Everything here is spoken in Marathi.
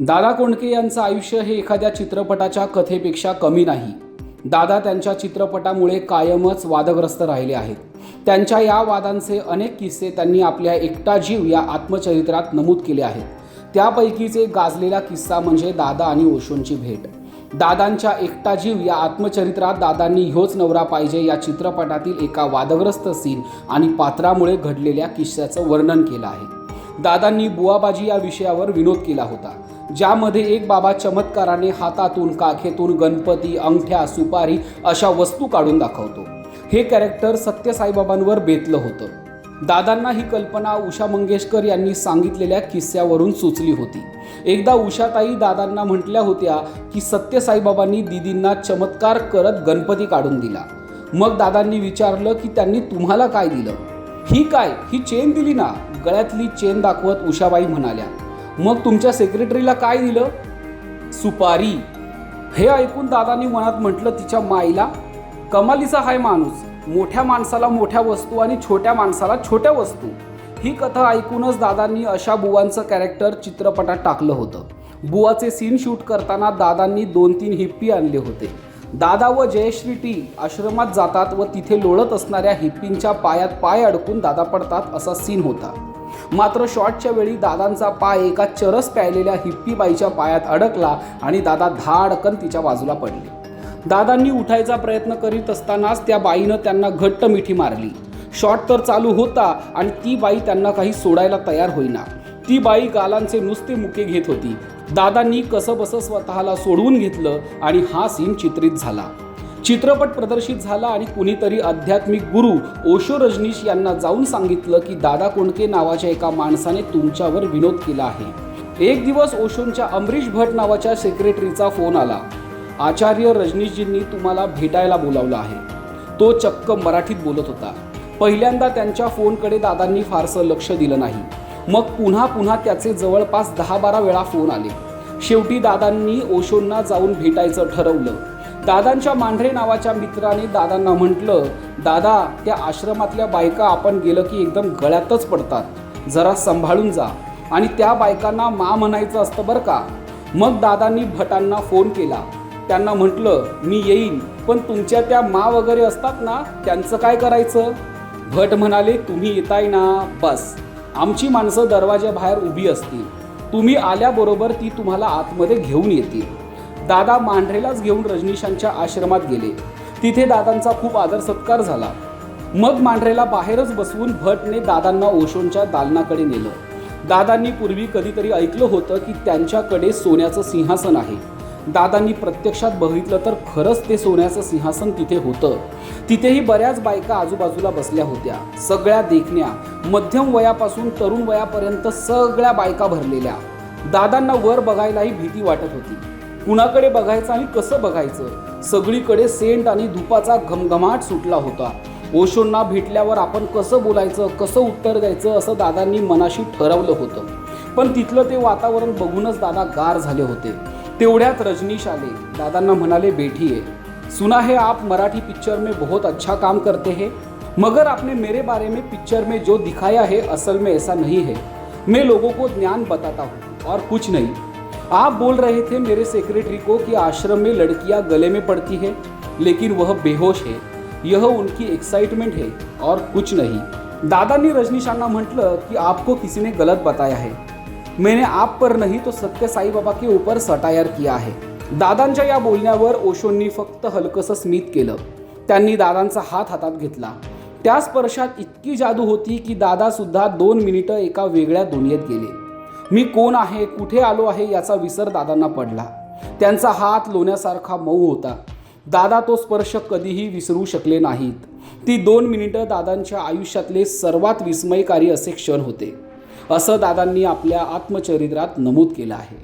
दादा कोंडके यांचं आयुष्य हे एखाद्या चित्रपटाच्या कथेपेक्षा कमी नाही. दादा त्यांच्या चित्रपटामुळे कायमच वादग्रस्त राहिले आहेत. त्यांच्या या वादांचे अनेक किस्से त्यांनी आपल्या एकटा जीव या आत्मचरित्रात नमूद केले आहेत. त्यापैकीच एक गाजलेला किस्सा म्हणजे दादा आणि ओशोंची भेट. दादांच्या एकटा जीव या आत्मचरित्रात दादांनी ह्योच नवरा पाहिजे या चित्रपटातील एका वादग्रस्त सीन आणि पात्रामुळे घडलेल्या किस्स्याचं वर्णन केलं आहे. दादांनी बुवाबाजी या विषयावर विनोद केला होता. ज्यामध्ये एक बाबा चमत्काराने हातातून काखेतून गणपती अंगठ्या सुपारी अशा वस्तू काढून दाखवतो. हे कॅरेक्टर सत्य साईबाबांवर बेतलं होतं. दादांना ही कल्पना उषा मंगेशकर यांनी सांगितलेल्या किस्स्यावरून सुचली होती. एकदा उषाताई दादांना म्हटल्या होत्या की सत्य साईबाबांनी दिदींना चमत्कार करत गणपती काढून दिला. मग दादांनी विचारलं की त्यांनी तुम्हाला काय दिलं? ही काय? ही चेन दिली ना? गळ्यातली चेन दाखवत उषाबाई म्हणाल्या मग तुमच्या सेक्रेटरीला काय दिलं? सुपारी. हे ऐकून दादांनी मनात म्हटलं तिच्या माईला कमालीचा हाय माणूस. मोठ्या माणसाला मोठ्या वस्तू आणि छोट्या माणसाला छोट्या वस्तू. ही कथा ऐकूनच दादांनी अशा बुवांचं कॅरेक्टर चित्रपटात टाकलं होतं. बुवाचे सीन शूट करताना दादांनी दोन तीन हिप्पी आणले होते. दादा व जयश्री टी आश्रमात जातात व तिथे लोळत असणाऱ्या हिप्पींच्या पायात पाय अडकून दादा पडतात असा सीन होता. मात्र शॉटच्या वेळी दादांचा पाय एका चरस प्यायलेल्या हिप्पीबाईच्या पायात अडकला आणि दादा धाडकन तिच्या बाजूला पडले. दादांनी उठायचा प्रयत्न करीत असतानाच त्या बाईनं त्यांना घट्ट मिठी मारली. शॉट तर चालू होता आणि ती बाई त्यांना काही सोडायला तयार होईना. ती बाई गालांचे नुसते मुके घेत होती. दादांनी कसंबसं स्वतःला सोडवून घेतलं आणि हा सीन चित्रित झाला. चित्रपट प्रदर्शित झाला आणि कुणीतरी आध्यात्मिक गुरु ओशो रजनीश यांना जाऊन सांगितलं की दादा कोणके नावाच्या एका माणसाने तुमच्यावर विनोद केला आहे. एक दिवस ओशोंच्या अमरीश भट नावाच्या सेक्रेटरीचा फोन आला. आचार्य रजनीशजींनी तुम्हाला भेटायला बोलावलं आहे. तो चक्क मराठीत बोलत होता. पहिल्यांदा त्यांच्या फोनकडे दादांनी फारसं लक्ष दिलं नाही. मग पुन्हा पुन्हा त्याचे जवळपास दहा बारा वेळा फोन आले. शेवटी दादांनी ओशोंना जाऊन भेटायचं ठरवलं. दादांच्या मांढरे नावाच्या मित्राने दादांना म्हटलं दादा त्या आश्रमातल्या बायका आपण गेलं की एकदम गळ्यातच पडतात. जरा सांभाळून जा. आणि त्या बायकांना मा म्हणायचं असतं बरं का. मग दादांनी भटांना फोन केला. त्यांना म्हटलं मी येईन पण तुमच्या त्या मा वगैरे असतात ना त्यांचं काय करायचं? भट म्हणाले तुम्ही येताय ना बस. आमची माणसं दरवाजाबाहेर उभी असतील. तुम्ही आल्याबरोबर ती तुम्हाला आतमध्ये घेऊन येतील. दादा मांढरेलाच घेऊन रजनीशांच्या आश्रमात गेले. तिथे दादांचा खूप आदर सत्कार झाला. मग मांढरेला बाहेरच बसवून भटने दादांना ओशोंच्या दालनाकडे नेलं. दादांनी पूर्वी कधीतरी ऐकलं होतं की त्यांच्याकडे सोन्याचं सिंहासन आहे. दादांनी प्रत्यक्षात बघितलं तर खरंच ते सोन्याचं सिंहासन तिथे होतं. तिथेही बऱ्याच बायका आजूबाजूला बसल्या होत्या. सगळ्या देखण्या मध्यम वयापासून तरुण वयापर्यंत सगळ्या बायका भरलेल्या. दादांना वर बघायलाही भीती वाटत होती. कुणाकडे बघायचं आणि कसं बघायचं? सगळीकडे सेंट आणि धुपाचा घमघमाट सुटला होता. ओशोंना भेटल्यावर आपण कसं बोलायचं कसं उत्तर द्यायचं असं दादांनी मनाशी ठरवलं होतं. पण तिथलं ते वातावरण बघूनच दादा गार झाले होते. तेवढ्यात रजनीश आले. दादांना म्हणाले बैठिए सुना है आप मराठी पिक्चर में बहुत अच्छा काम करते हैं, मगर आपने मेरे बारे में पिक्चर में जो दिखाया है, असल में ऐसा नहीं है. मैं लोगों को ज्ञान बताता हूँ, और कुछ नहीं. आप बोल रहे थे मेरे सेक्रेटरी को कि आश्रम में लड़कियाँ गले में पड़ती है, लेकिन वह बेहोश है. यह उनकी एक्साइटमेंट है, और कुछ नहीं. दादा ने रजनीशांना म्हटलं की, आपको किसी ने गलत बताया है. मैंने आप पर नहीं तो सत्य साई बाबा के ऊपर सटायर किया है। दादांच्या या बोलण्यावर ओशोंनी फक्त हलकसं स्मित केलं. त्यांनी दादांचा हात हातात घेतला. त्या स्पर्शात इतकी जादू होती की दादासुद्धा दोन मिनिटं एका वेगळ्या दुनियेत गेले. मी कोण आहे कुठे आलो आहे याचा विसर दादांना पडला. त्यांचा हात लोण्यासारखा मऊ होता. दादा तो स्पर्श कधीही विसरू शकले नाहीत. ती दोन मिनिटं दादांच्या आयुष्यातले सर्वात विस्मयकारी असे क्षण होते. असं दादांनी आपल्या आत्मचरित्रात नमूद केलं आहे.